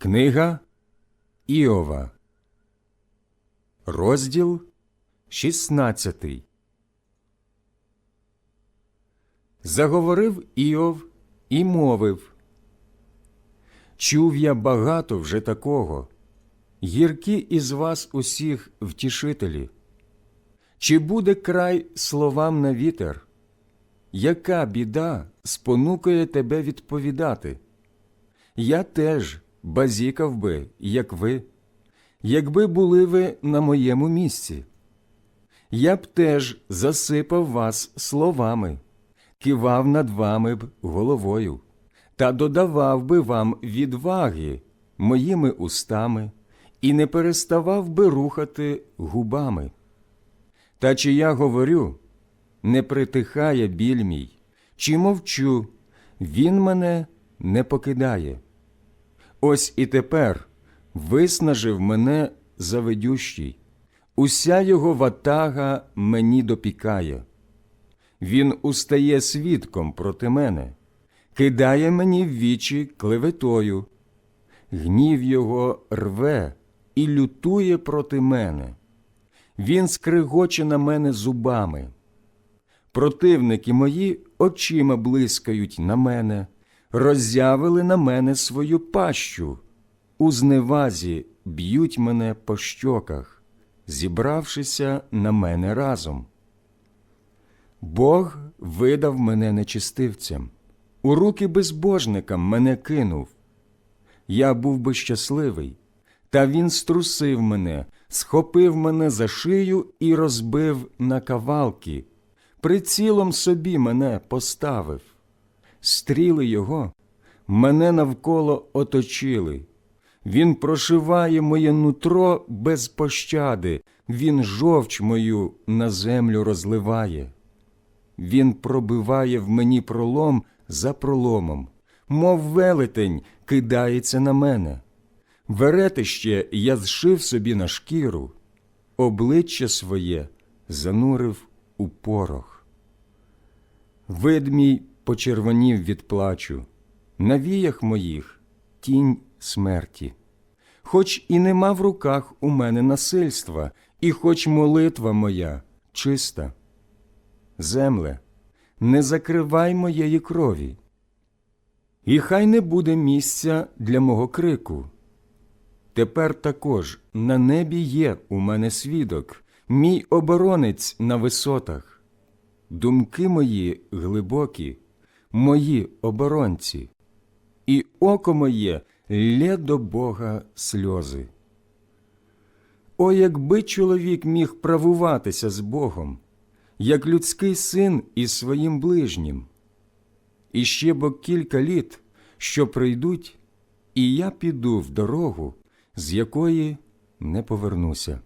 Книга Іова, розділ 16 Заговорив Іов і мовив Чув я багато вже такого, гіркі із вас усіх втішителі. Чи буде край словам на вітер? Яка біда спонукає тебе відповідати? Я теж базікав би, як ви, якби були ви на моєму місці. Я б теж засипав вас словами, кивав над вами б головою, та додавав би вам відваги моїми устами і не переставав би рухати губами. Та чи я говорю, не притихає біль мій, чи мовчу, він мене не покидає. Ось і тепер виснажив мене завидющий, уся його ватага мені допікає. Він устає свідком проти мене, кидає мені в вічі клеветою, гнів його рве і лютує проти мене. Він скригоче на мене зубами. Противники мої очима блискають на мене, роззявили на мене свою пащу, у зневазі б'ють мене по щоках, зібравшися на мене разом. Бог видав мене нечистивцям, у руки безбожникам мене кинув. Я був би щасливий, та він струсив мене, схопив мене за шию і розбив на кавалки, прицілом собі мене поставив. Стріли його мене навколо оточили. Він прошиває моє нутро без пощади, він жовч мою на землю розливає. Він пробиває в мені пролом за проломом, мов велетень кидається на мене. Веретище я зшив собі на шкіру, обличчя своє занурив у порох. Вид мій почервонів від плачу, на віях моїх тінь смерті. Хоч і нема в руках у мене насильства, і хоч молитва моя чиста. Земле, не закривай моєї крові, і хай не буде місця для мого крику. Тепер також на небі є у мене свідок, мій оборонець на висотах. Думки мої глибокі, мої оборонці, і око моє лє до Бога сльози. О, якби чоловік міг правуватися з Богом, як людський син із своїм ближнім. І ще бо кілька літ, що прийдуть, і я піду в дорогу, з якої не повернуся.